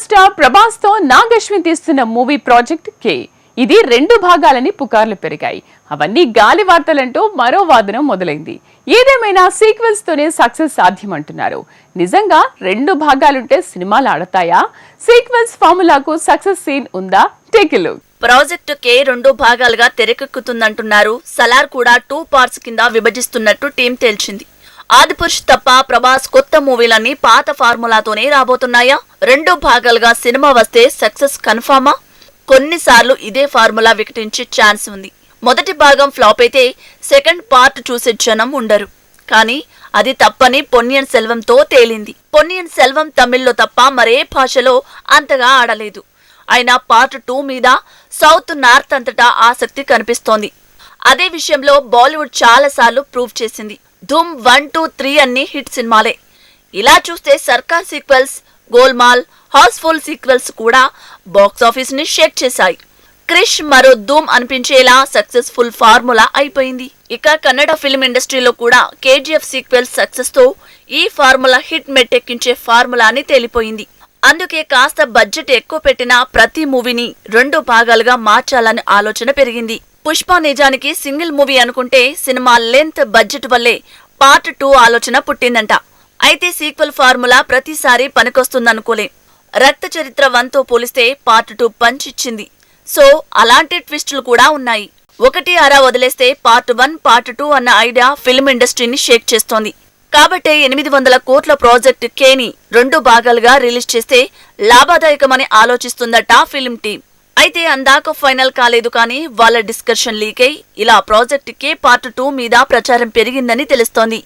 Super star ప్రభాస్తో Nag Ashwin తీస్తున్న movie project కే. ఇది రెండు భాగాలని పుకార్లు పెరిగాయి. అవన్నీ గాలి వార్తలంటూ మరో వాదన మొదలైంది. ఏదేమైనా సీక్వెల్స్ తోనే సక్సెస్ సాధ్యమంటున్నారు. నిజంగా రెండు భాగాలుంటే సినిమాలు ఆడతాయా? సీక్వెల్స్ ఫార్ములాకు సక్సెస్ సీన్ ఉందా? Take look. ప్రాజెక్టు కే రెండు భాగాలుగా తెరకెక్కుతుందంటున్నారు. సలార్ కూడా టూ పార్ట్స్ కింద విభజిస్తున్నట్టు టీం తేల్చింది. ఆదిపురుష్ తప్ప ప్రభాస్ కొత్త మూవీలన్నీ పాత ఫార్ములాతోనే రాబోతున్నాయా? రెండు భాగాలుగా సినిమా వస్తే సక్సెస్ కన్ఫామా? కొన్నిసార్లు ఇదే ఫార్ములా వికటించే ఛాన్స్ ఉంది. మొదటి భాగం ఫ్లాప్ అయితే సెకండ్ పార్ట్ చూసే జనం ఉండరు. కానీ అది తప్పని పొన్నియన్ సెల్వంతో తేలింది. పొన్నియన్ సెల్వం తమిళ్ళో తప్ప మరే భాషలో అంతగా ఆడలేదు. అయినా పార్ట్ టూ మీద సౌత్ నార్త్ అంతటా ఆసక్తి కనిపిస్తోంది. అదే విషయంలో బాలీవుడ్ చాలాసార్లు ప్రూవ్ చేసింది. ధూమ్ వన్ టూ త్రీ అన్ని హిట్ సినిమాలే. ఇలా చూస్తే సర్కార్ సీక్వెల్స్ గోల్మాల్ హౌస్ఫుల్ సీక్వెల్స్ కూడా బాక్సాఫీస్ని షేక్ చేశాయి. క్రిష్ మరో ధూమ్ అనిపించేలా సక్సెస్ఫుల్ ఫార్ములా అయిపోయింది. ఇక కన్నడ ఫిల్మ్ ఇండస్ట్రీలో కూడా కేజీఎఫ్ సీక్వెల్ సక్సెస్తో ఈ ఫార్ములా హిట్ మెట్టెక్కించే ఫార్ములా అని తేలిపోయింది. అందుకే కాస్త బడ్జెట్ ఎక్కువ పెట్టిన ప్రతి మూవీని రెండు భాగాలుగా మార్చాలని ఆలోచన పెరిగింది. పుష్ప నిజానికి సింగిల్ మూవీ అనుకుంటే సినిమా లెంత్ బడ్జెట్ వల్లే పార్ట్ టూ ఆలోచన పుట్టిందంట. అయితే సీక్వెల్ ఫార్ములా ప్రతిసారి పనికొస్తుందనుకోలే. రక్త చరిత్ర వన్తో పోలిస్తే పార్ట్ టూ పంచ్ ఇచ్చింది. సో అలాంటి ట్విస్టులు కూడా ఉన్నాయి. ఒకటి అరా వదిలేస్తే పార్ట్ వన్ పార్ట్ టూ అన్న ఐడియా ఫిల్మ్ ఇండస్ట్రీని షేక్ చేస్తోంది. కాబట్టే ఎనిమిది వందల కోట్ల ప్రాజెక్ట్ కేని రెండు భాగాలుగా రిలీజ్ చేస్తే లాభదాయకమని ఆలోచిస్తుందట ఫిల్మ్ టీం అయితే అందాక ఫైనల్ కాలేదు కానీ వాళ్ళ డిస్కషన్ లీక్ అయి ఇలా ప్రాజెక్ట్ కే పార్ట్ టూ మీద ప్రచారం పెరిగిందని తెలుస్తోంది.